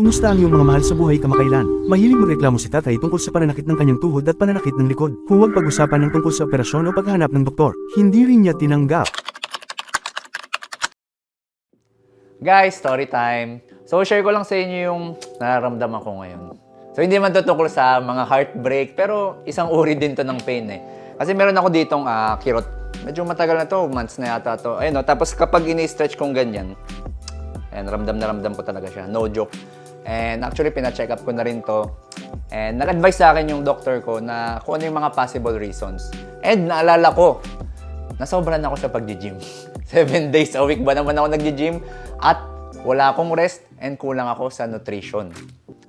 Kumusta ang iyong mga mahal sa buhay kamakailan? Mahilig magreklamo si tatay tungkol sa pananakit ng kanyang tuhod at pananakit ng likod. Huwag pag-usapan ng tungkol sa operasyon o paghanap ng doktor. Hindi rin niya tinanggap. Guys, story time. So, share ko lang sa inyo yung nararamdaman ko ngayon. So, hindi man to sa mga heartbreak, pero isang uri din to ng pain eh. Kasi meron ako ditong ah, kirot. Medyo matagal na to, months na yata to. Ayun, no? tapos kapag ini-stretch kong ganyan, ayan, ramdam na ramdam ko talaga siya. No joke. And actually, pina-check up ko na rin to. And nag-advise sa akin yung doctor ko na kung ano yung mga possible reasons. And naalala ko, nasobran ako sa pag-gym. Seven days a week ba naman ako nag-gym? At wala akong rest and kulang ako sa nutrition.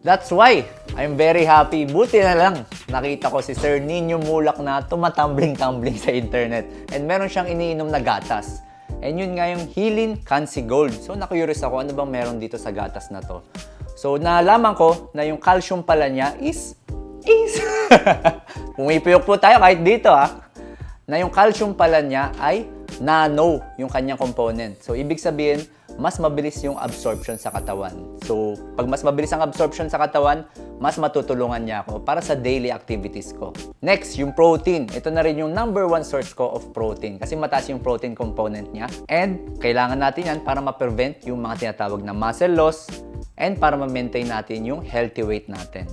That's why I'm very happy. Buti na lang nakita ko si Sir Nino Mulak na tumatumbling-tumbling sa internet. And meron siyang iniinom na gatas. And yun nga yung Healing Cancy Gold. So na-curious ako, ano bang meron dito sa gatas na to? So nalaman ko na yung calcium pala niya is is Pumipiyok po tayo kahit dito ha na yung calcium pala niya ay nano yung kanyang component. So, ibig sabihin, mas mabilis yung absorption sa katawan. So, pag mas mabilis ang absorption sa katawan, mas matutulungan niya ako para sa daily activities ko. Next, yung protein. Ito na rin yung number one source ko of protein kasi mataas yung protein component niya. And kailangan natin yan para ma-prevent yung mga tinatawag na muscle loss and para ma-maintain natin yung healthy weight natin.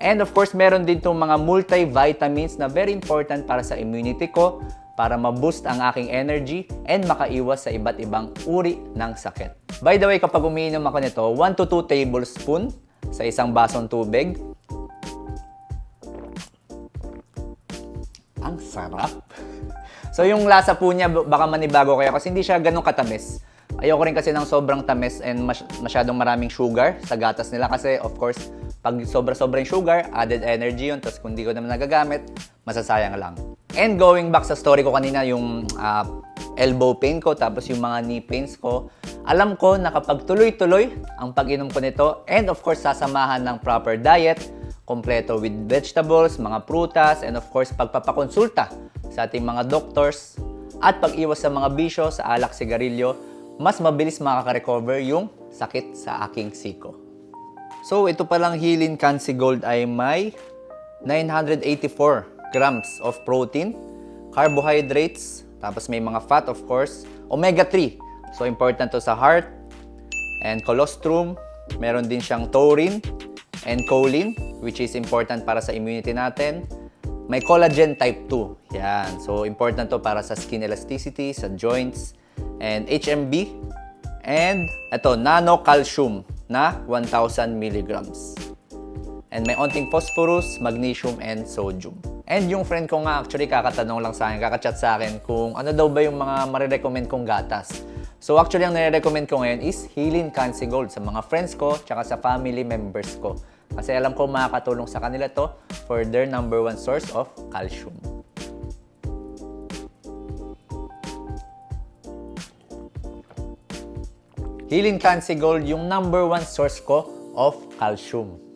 And of course, meron din itong mga multivitamins na very important para sa immunity ko, para ma-boost ang aking energy, and makaiwas sa iba't ibang uri ng sakit. By the way, kapag umiinom ako nito, 1 to 2 tablespoon sa isang basong tubig. Ang sarap! So yung lasa po niya baka manibago kayo kasi hindi siya ganun katamis. Ayoko rin kasi ng sobrang tamis and mas- masyadong maraming sugar sa gatas nila kasi of course pag sobra-sobra yung sugar, added energy yun, tapos kung di ko naman nagagamit, masasayang lang. And going back sa story ko kanina, yung ah, elbow pain ko, tapos yung mga knee pains ko, alam ko na kapag tuloy-tuloy ang pag-inom ko nito, and of course sasamahan ng proper diet, kompleto with vegetables, mga prutas, and of course pagpapakonsulta sa ating mga doctors, at pag-iwas sa mga bisyo, sa alak, sigarilyo, mas mabilis makaka-recover yung sakit sa aking siko. So, ito palang Healing Cancy Gold ay may 984 grams of protein, carbohydrates, tapos may mga fat of course, omega-3. So, important to sa heart and colostrum. Meron din siyang taurine and choline, which is important para sa immunity natin. May collagen type 2. Yan. So, important to para sa skin elasticity, sa joints, and HMB. And ito, nano calcium na 1,000 milligrams. And may onting phosphorus, magnesium, and sodium. And yung friend ko nga actually kakatanong lang sa akin, kakachat sa akin kung ano daw ba yung mga marirecommend kong gatas. So actually ang nire-recommend ko ngayon is Healing Cancy Gold sa mga friends ko tsaka sa family members ko. Kasi alam ko makakatulong sa kanila to for their number one source of calcium. Healing Cancy Gold yung number one source ko of calcium.